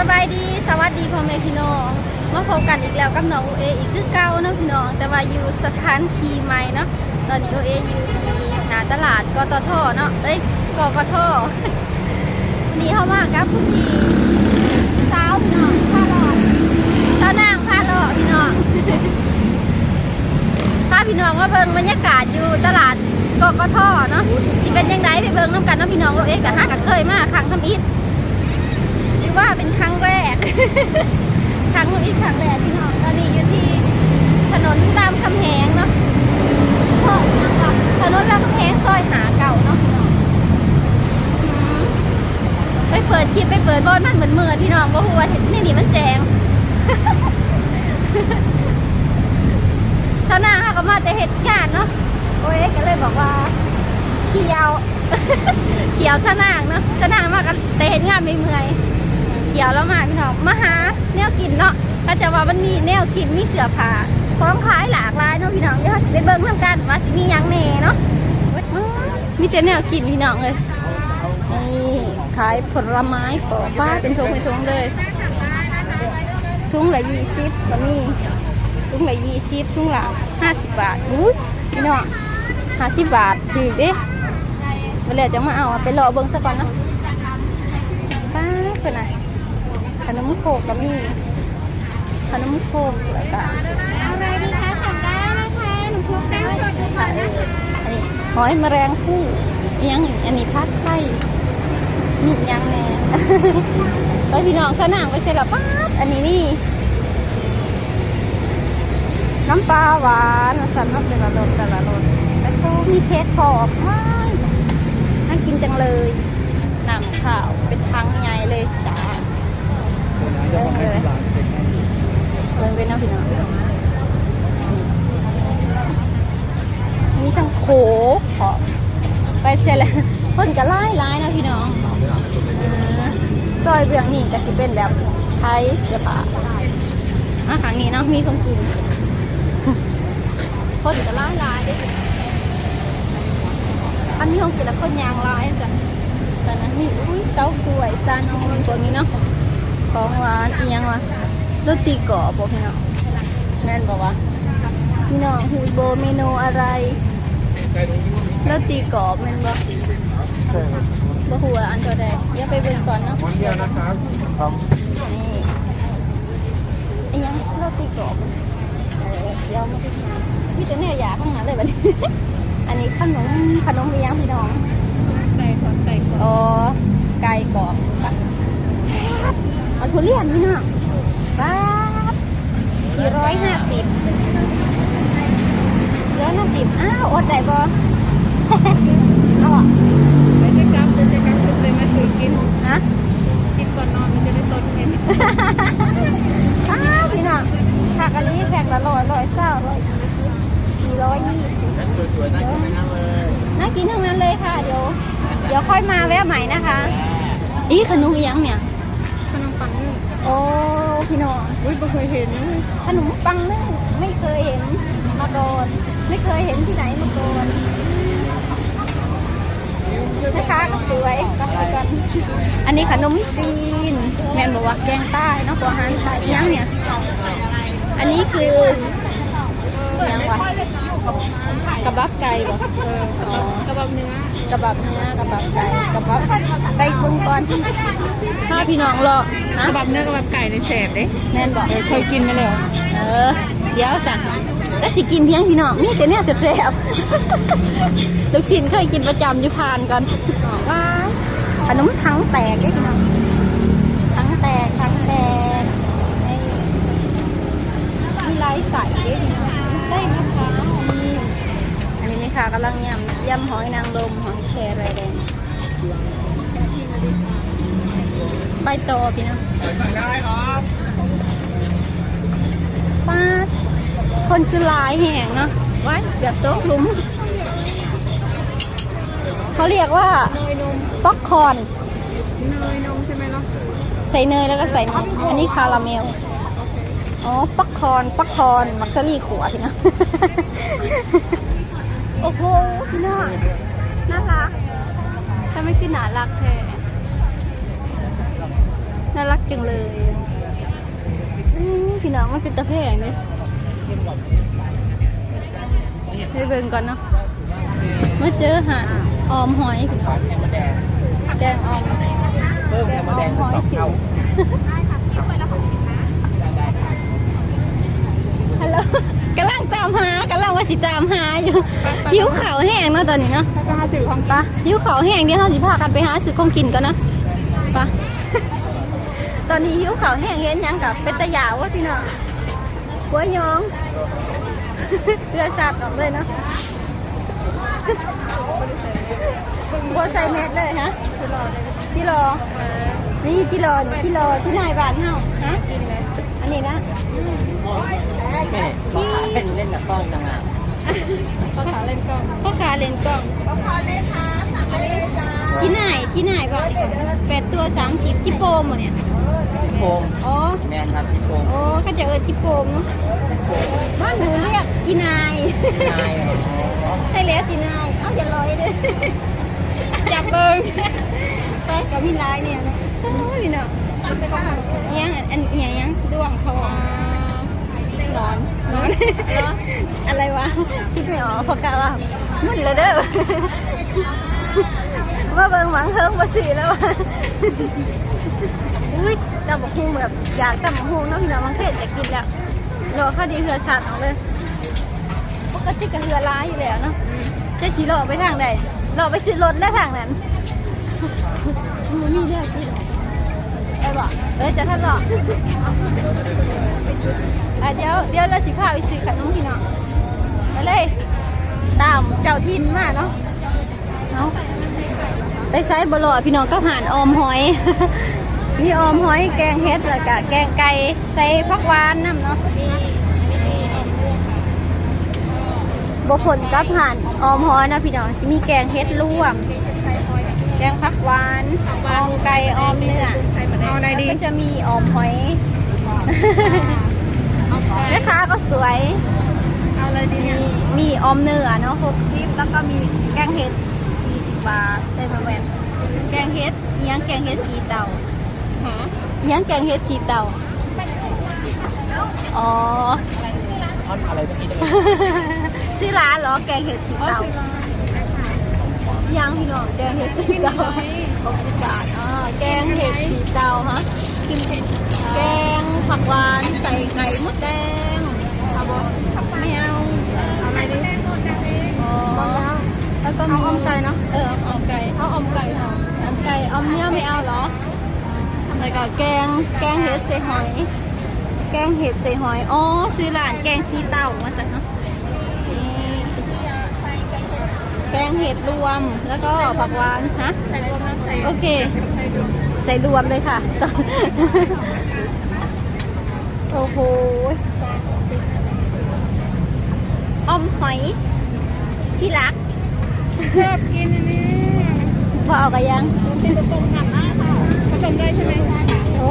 สบายดีสวัสดีพ่อแม่พี่น้องมาพบกันอีกแล้วกับน้องโอเออีกคือเก่าเนาะพี่น้องแต่ว่าอยู่สถานที่ใหม่เนาะตอนนี้โอเออยู่ที่หน้าตลาดกตทเนาะเอ้ยกกทนี่เข้ามากับผู้ที่สาวพี่น้องพาหลอดสาวนางพาหลอดพี่น้องพาพี่น้องมาเบิ่งบรรยากาศอยู่ตลาดกกทเนาะที่เป็นยังไงไปเบิ่งน้ำกันเนาะพี่น้องโอเอกับห้ากับเคยมาครั้งทำอิฐ อว่าเป็นครั้งแรก ครั้งนี้ครั้งแรกพี่น้องตอนนี้อยู่ที่ถนนรามคำแหงเนาะซอยนะคะถนนรามคำแหงซอยหาเก่าเนาะไปเปิดคลิปไปเปิดบอลมันเหมือนเมื่อพี่น้องเพราะว่านี่นี่มันแจงชนาค่ะก็มาแต่เหตุงานเนาะโอ้ยก็เลยบอกว่าเขียวเขียวชนาเนาะชนามากกันแต่เห็นงานไม่เมื่อย เขียวแล้วมาพี่น้องมาหาแนวกินเนาะก็จะว่ามันมีแนวกินมีเสื้อผ้าของขายหลากหลายเนาะพี่น้องเดี๋ยวเราสิไปเบิ่งเรื่องกันว่าสิมียังแน่เนาะมีแต่แนวกินพี่น้องเลยนี่ขายผลไม้ปอป้าเป็นทงเป็นทงเลยทุงละยี่สิบก็มีทุงละยี่สิบทุงละห้าสิบบาทอุ้พี่น้องห้าสิบบาทถือเด้เวลาจะมาเอาไปรอเบิ้งซะก่อนเนาะป้าเพื่อนน่ะ นมโคกก็มีขนมโคกแล้วก็อะไรดีคะสั่งได้นะคะหนูพกได้สดดูก่อนนะคะอันนี้หอยแมลงผู้อิหยังอีกอันนี้พัดไข่มีอิหยังแหน่ไปพี่น้องสนางไปเสร็จแล้วป้าดอันนี้นี่น้ำปลาหวานสั่นน้ำแต่ละรสแต่ละรสแล้วก็มีเค้กขอบว้ายน่ากินจังเลยน้ำข้าวเป็นทังใหญ่เลยจ้า เริ่มเลยเริ่มเป็นน้ำพี่น้องมีทั้งโขขอไปเสร็จแล้วคนก็ไล่ไล่นะพี่น้องซอยเบื้องนี่ก็สิเป็นแบบไทยเสื้อผ้าอาหารนี้เนาะมีคนกินคนจะร้ายร้ายเด้อันนี้เขากินแล้วคนยางร้ายจ้ะแต่นั้นมีอุ้ยเต้ากล้วยซานอนพวนี้เนาะ ของหวานอีหยังวะโรตีกรอบบอกพี่น้องแม่นบอกว่าพี่น้องฮูโบเมนูอะไรโรตีกรอบแม่นบอกบ่หัวาอันตัวใดเดี๋ยวไปเบิ่งก่อนเนาะวันเดียวนะครับครับนี่ไอ้ยังโรตีกรอบเออเดี๋ยวมาดูพี่จะเนี่ยอยากทั้งนั้นเลยบัดนี้อันนี้ขนมขนมเอียงพี่น้องไก่ขอไก่ขออ๋อไก่กรอบเอา ทุเรียนพี่น้องป๊าบสี่ร้อยห้าสิบร้อยห้าสิบอ้าวอดได้บ่เอาอะไปจะกลับจะจะกลับจะเลยมาสูตรกินฮะกินก่อนนอนมันจะได้ตดเห็นอ้าวพี่น้องผักอันนี้แพงละร้อยร้อยเศร้าร้อยยี่สิบสี่ร้อยยี่สิบสวยๆน่ากินไปนั่งเลยน่ากินทั้งนั้นเลยค่ะเดี๋ยวเดี๋ยวค่อยมาแวะใหม่นะคะ อีขนมอิหยังเนี่ย ขนมปังนึ่งโอ้พี่น้องอุ้ยไม่เคยเห็นขนมปังนึ่งไม่เคยเห็นมาก่อนไม่เคยเห็นที่ไหนมาก่อนนะคะก็สวยก็สวยกันอันนี้ขนมจีน แมนบอกว่าแกงใต้เนาะตัวอาหารไทยอิหยังเนี่ย อันนี้คืออิหยังวะ กระบับไก่บ่เอออ๋อกระบับเนื้อกระบับเนื้อกระบับไก่กระบับไปเบิ่งก่อนถ้าพี่น้องรอกระนะบับเนื้อกระบับไก่ในแสบเด้แม่นบอกเคยกินมาแล้วเออ เดี๋ยวสั่งแล้วสิกินเพียงพี่น้องมีแต่เนี่ยแซ่บๆลูกศิลเคยกินประจำอยู่พานก่อนว้ายขนมทั้งแตกเด้พี่น้องทั้งแตกทั้งแตกนี่มีลายใสเด้พี่น้องได้มะพร้าวมีอันนี้นี่ ค่ะกำลังยำยำหอยนางรมหอยแครงแดงใบโตพี่น้องสั่งได้ครับป้าดคนคือหลายแห่งเนาะไว้เกือบโต๊ะหลุมเขาเรียกว่าเนยนมป๊อกคอร์นเนยนมใช่ไหมล่ะใส่เนยแล้วก็ใส่นมอันนี้คาราเมลอ๋อป๊อกคอร์นป๊อกคอร์นมักซารี่ขัวพี่น้อง โอ้โหพี่น้องน่ารักทำไมคือน่ารักแท้น่ารักจังเลยอือพี่น้องมันเป็นตะแพงเลยให้เบิ่งก่อนเนาะเมาเจอหาออมหอยแกงออมเพิ่มแกงมาออแดมหอยจิ๋วฮัลโหลกำลัง ตามหากำลังว่าสิตามหาอยู่หิวข่าวแห้งเนาะตอนนี้เนาะจะหาสื่อของปะหิวข่าวแห้งเดี๋ยวเราสิพากันไปหาซื้อของกินก่อนนะปะตอนนี้หิวข่าวแห้งเห็นหยังกับเป็นตะยาววะพี่น้องหัวยองเรือสับออกเลยเนาะบัวใส่เม็ดเลยฮะที่รอนี่ที่รอนี่ที่รอที่นายบ้านเฮาฮะอันนี้นะ แม่พ่อขาเล่นเล่นกับกล้องยังไงพ่อขาเล่นกล้องพ่อขาเล่นกล้องพ่อขาเล่นค่ะสั่งเลยจ้าที่ไหนที่ไหนบ้างแปดตัวสามสิบที่โปมเหรอเนี่ยพี่โปมอ๋อแมนครับพี่โปมโอ้ก็จะเออที่โปมเนาะบ้านหนูเรียกจีนายนายอ๋อให้แล้วจีนายเอ้าอย่าลอยเลยอยากเบิ่งไปกับพี่ลายเนี่ยนะโอ้ยเนาะยังอันอันยังยังดวงทองนอนน อะไรวะคิดไม่ออกพอกะว่ามึนเลยเด้อว่าเบิ่งหวังเฮิงบ่สีแล้ววะอุ้ยตำบักหุ่งแบบอยากตำบักหุ่งเนาะพี่น้องบางเทศจะกินแล้วรอข้าวดีเหือสัตว์ออกเลยปกติก็เหือร้ายอยู่แล้วเนาะจะขี่รอไปทางใดรอไปซื้อรถได้ทางนั้นมันมีเนี่ยกินไปบอกเออจะท่านหรอกอะ เดี๋ยวเดี๋ยวเราสิพาไปซื้อขนมพี่น้องไปเลย ตามเจ้าทินมาเนาะเอาไปไซส์บลอพี่น้องก็ผ่านออมหอย มีออมหอยแกงเฮ็ดแล้วก็แกงไก่ใส่ผักหวานน้ำเนาะบผลกับผ่านออมหอยนะพี่น้องสิมีแกงเฮ็ดรวมแกงผักหวานออมไก่ออมเนื้อเอาอะไรดีแล้วก็จะมีออมหอย แม่ค้าก็สวย เอาอะไรดีเนี่ย มีออมเนื้อเนาะหกสิบแล้วก็มีแกงเห็ดสี่สิบบาทได้มาแหวนแกงเห็ดเลี้ยงแกงเห็ดสีเต่าหาเลี้ยงแกงเห็ดสีเต่าอ๋อท่อนอะไรเมื่อกี้จะชื่อร้านเหรอแกงเห็ดสีเต่ายังพี่น้องแกงเห็ดสีเต่าหกสิบบาทอ๋อแกงเห็ดสีเต่าฮะ แกงผักหวานใส่ไก่มดแดงเอาบ่ไม่เอาเอาอะไรดีอ๋อแล้วก็มีออมไก่เนาะเออออมไก่เอาออมไก่ค่ะออมไก่ออมเนื้อไม่เอาเหรอแล้วก็แกงแกงเห็ดใส่หอย แกงเห็ดใส่หอยอ๋อซื้อร้านแกงซีเต่ามาจากเนาะนี่แกงเห็ดรวมแล้วก็ผักหวานฮะใส่รวมน้ำใส่โอเคใส่รวมใส่รวมเลยค่ะ โอ้โหออมหอย ที่รักชอบกินอันนี้พอเอากันยังเป็นผสมผักได้ค่ะผสมได้ใช่ไหมโอ้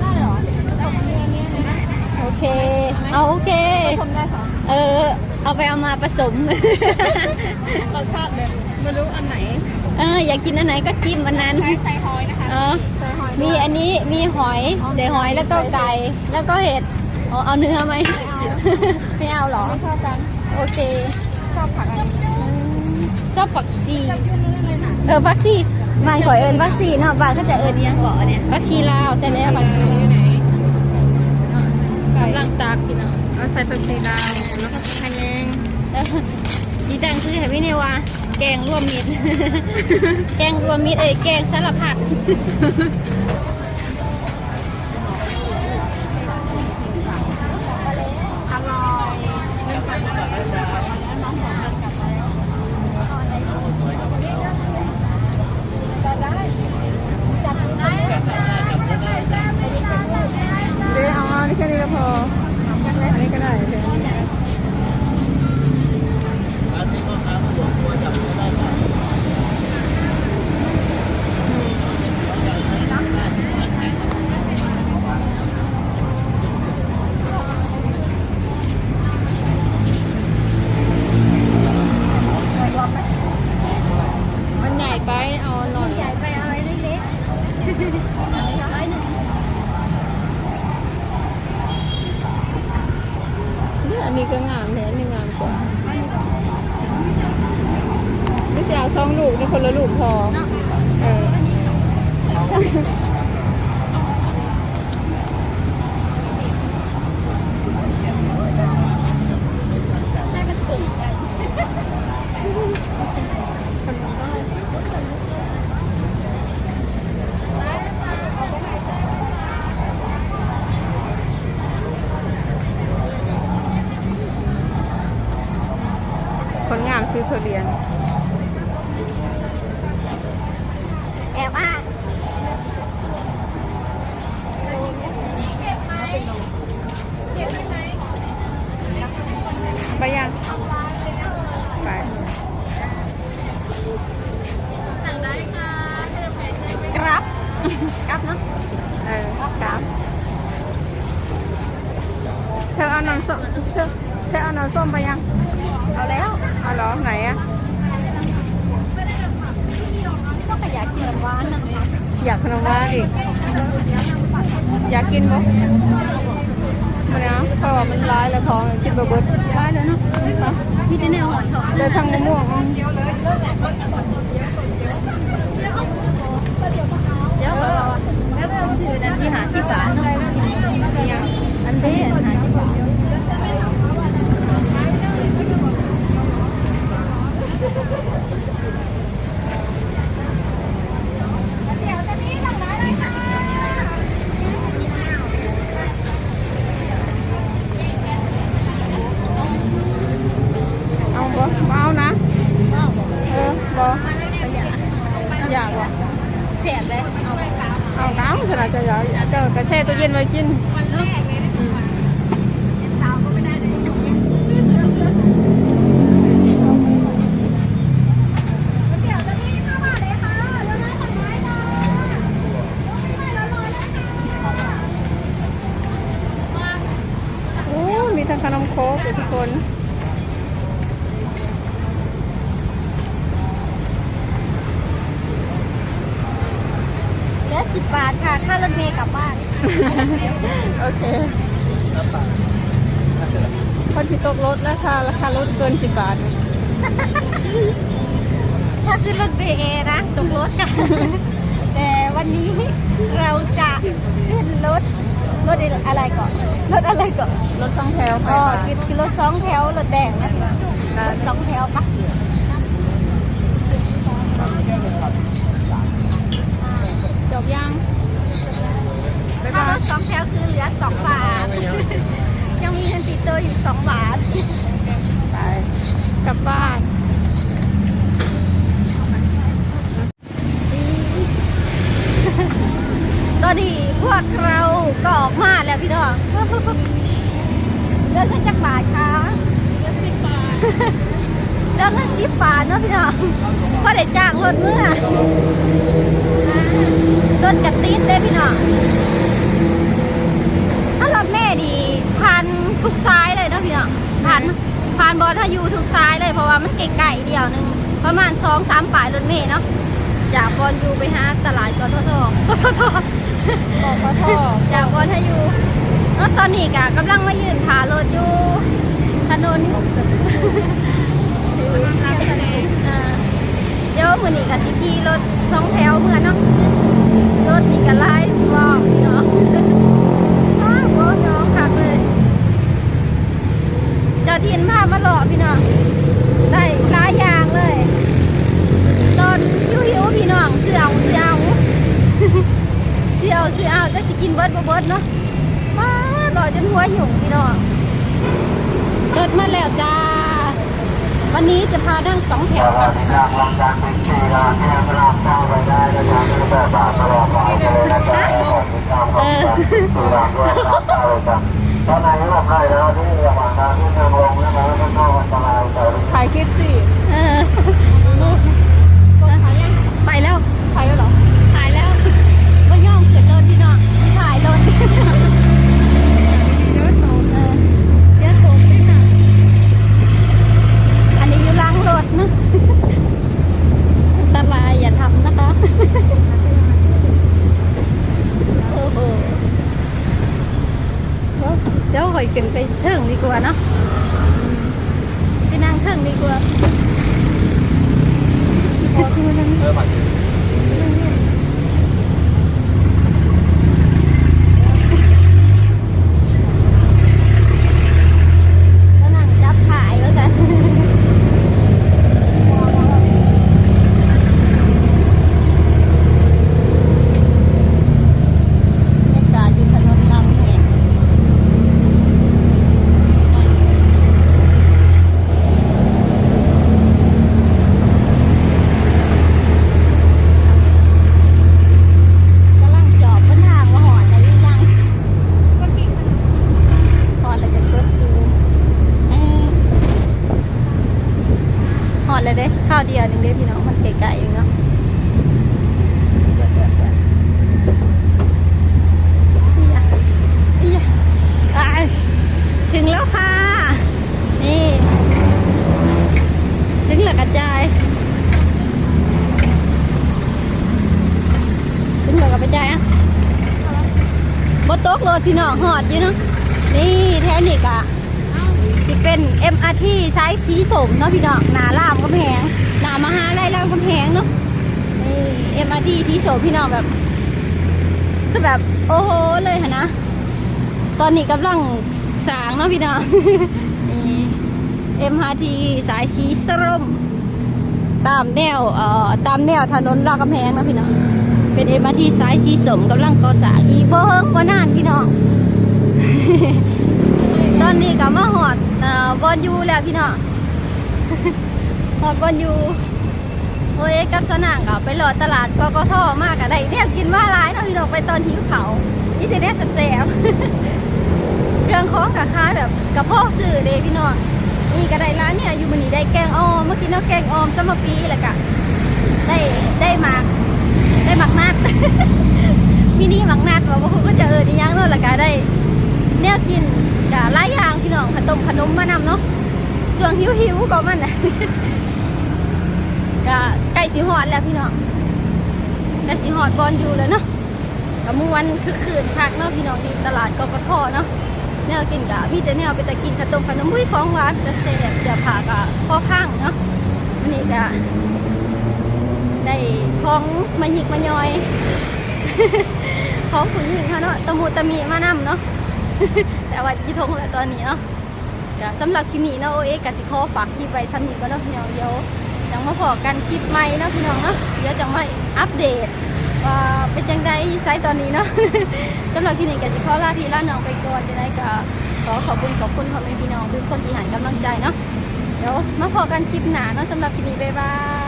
ได้เหรอผมเนื้อนี้ยนะโอเค เอาโอเคผสมได้ค่ะเออ เอาไปเอามาผสมรสชาติแบบไม่รู้อันไหน เอออยากกินอันไหนก็จิ้มอันนั้นใช้ใส่หอยนะคะเออใส่หอยมีอันนี้มีหอยใส่หอยแล้วก็ไก่แล้วก็เห็ดอ๋อเอาเนื้อไหมไม่เอาเหรอไม่ชอบกันโอเค ชอบผักอันนี้ชอบผักชีเออผักชีบ้านข่อยเอิญผักชีเนาะบ้านเขาจะเอิญอิหยังเกาะเนี่ยผักชีลาวใช่แล้วผักชีอยู่ไหนเนาะกำลังตากพี่เนาะเอาใส่ผักชีลาวแล้วก็คะแนนแล้วดีดังคือให้พี่เนว่า แกงรวมมิตร แกงรวมมิตรเอ้ยแกงสารพัด ร้ายแล้วเนาะมีแต่แนวหอนทองเดินทางมะม่วงอืมเดี๋ยวก็แล้วก็ซื้อนั่นที่หาที่ฝาเนาะอันนี้หาที่บ่เอาบ่บ่เอานะ ว้าวบอก เออบ่ กระยา อยากบ่เสียดเลยเอาไปเอาน้ำขนาดจะอยากเจ้ากระแช่ตู้เย็นไว้กินวันแรกเลยนะสาวก็ไม่ได้เลยอย่างเงี้ย โอ้มีทั้งขนมโค้กอยู่ทุกคน เหลือสิบบาท ค่ะค่ารถเมล์กลับบ้าน โอเคคนที่ตกรถราคาราคารถเกินสิบบาท ถ้าขึ้นรถเบเอนะตกรถกัน แต่วันนี้เราจะขึ้นรถรถอะไรก่อน รถอะไรก่อน รถสองแถวไปอ๋อมาคือคือรถสองแถวรถแดงนะรถสองแถวปะจบยัง บ๊ายถ้าบารยถสองแถวคือเหลือสองบาท ยังมีเงินติดตัวอยู่สองบาท ไปกลับบ้านตอนนี้พวกเราก็ออกมาแล้วพี่น้องเลิกกันจักบาทคะเลิกสิบบาทเลิกกันสิบบาทเนาะพี่น้องพอได้จ้างรถเมื่อรถกระติดเลยพี่น้องถ้ารถแม่ดีผ่าน ทุกซ้ายเลยเนาะพี่น้องผ่านผ่านบอถ้าอยู่ทุกซ้ายเลยเพราะว่ามันไกลๆเดียวหนึงประมาณสองสามป่ายรถเมย์เนาะจากบอลอยู่ไปหาตลาดกททกททบอกก็ท่อจากบอลถ้าอยู่เออตอนนี้กะกำลังมายืนขารถอยู่ถนนอ่าเดี๋ยวมือนี้กับสิขี่รถสองแถวเมื่อเนาะรถนี่ก็ไล่บอกพี่น้อง จ้าทินพามาหล่อพี่น้องได้หลายอย่างเลย ตอนยูหิวพี่น้องเสือเอาเสือเอาเสือเอาเสือเอาจะสิกินเบิร์ดบ่เบิร์ดเนาะมาหล่อจนหัวหยุ่งพี่น้องรถมาแล้วจ้า วันนี้จะพานั่งสองแถวค่ะเออ ตอนไหนก็บอกได้แล้วที่ระหว่างทางที่ทางลงนะครับแล้วก็อันตรายถ่ายคลิปสิ เออ กดถ่ายยัง ไปแล้ว ถ่ายแล้วเหรอ ถ่ายแล้วไม่ย่อมขึ้นรถพี่น้องที่ถ่ายรถ เดินโต เออเดี๋ยวตกได้ค่ะอันนี้อยู่หล้างรถนะอันตรายอย่าทำนะคะ โอ้โหเดี๋ยวเดี๋ยวหอยขึ้นไปเทิงดีกว่าเนาะ เดีกว่า พอคือมัน เออมาถึง ก็นั่งจับถ่ายแล้วกันบรรยากาศอยู่ถนนลำเนี่ยกำลังจอบเส้นทางว่าหอนอะไรหรือยัง พอเราจะกดดูเอ้ยหอดเลย เดียวหนึ่งเด้พี่น้องมันไก่ๆเองเนาะเดี๋ยวๆๆนี่อะนี่อะอะถึงแล้วค่ะ นี่ ถึงแล้วกระจาย ถึงแล้วกระจายอะบตกรถพี่น้องหอดอยู่เนาะ นี่แทนิกอะสิเป็น MRT สายสีสมเนาะพี่น้อง หนาลามกำแพงามหาลัยรามกำแพงเนาะนี่ MRT สีชีโสมพี่น้องแบบคือแบบ โอ้โหเลยค่ะนะ ตอนนี้กำลังสางเนาะพี่น้องนี่ MRT สายสีส้มตามแนวเอ่อตามแนวถนนรามกำแพงเนาะพี่น้องเป็น MRT สายสีสมกำลังก่อสร้างอีกเบิ้งว่านานพี่น้องตอนนี้ก็มาหอดเอ่อบอลยูแล้วพี่น้อง หอดบอลยูโอ้ยกับสนางก็ไปหลอดตลาดกกทมากอะได้เนี่ยกินว่าร้ายเนาะพี่น้องไปตอนหิวเขานี่จะได้แสบๆเครื่องของกับค้าแบบกระเพาะสื่อเด้พี่น้องนี่ก็ได้ร้านเนี่ยอยู่มันนี้ได้แกงออมเมื่อกี้เนาะแกงออมสมปีแล้วก็ได้ได้มาได้หมักนัดมินี่หมักนัดว่าบางคนก็จะเออดียังเนาะล้วก็ได้เนี่ยกินกะหลายอย่างพี่น้องขนมขนมมานำเนาะส่วนหิวหิวก็มันนะ กะใกล้สีหอดแล้วพี่น้องใกล้สีหอดบอลอยู่แล้วเนาะกะมวนคือคืนพักเนาะพี่น้องที่ตลาดกกทเนาะแนวกินกะพี่แต่แนวไปแต่กินขนมขนมมุ้ยของหวานจะเสียเสียผากะพ่อพังเนาะวันนี้กะได้ของมาหยิกมาย่อยของผู้หญิงเขาเนาะตะมูตะมีมานำเนาะแต่ว่ายี่ทงแล้วตอนนี้เนาะสำหรับคลิปนี้เนาะโอเอกับสิขอฝากคลิปไว้ซ้ำนี้ก็เนาะพี่น้องเดี๋ยว จังมาพอกันคลิปใหม่เนาะพี่น้องเนาะเดี๋ยวจังมาอัปเดตว่าเป็นจังไดไซต์ตอนนี้เนาะสำหรับคลินี้ก็สิขอลาพี่ล่าน้องไปก่อนจังไดก็ขอขอบคุณขอบคุณพ่อแม่พี่น้องทุกคนที่ให้กำลังใจเนาะเดี๋ยวมาพอกันคลิปหนาเนาะสำหรับคลินี้บ๊ายบาย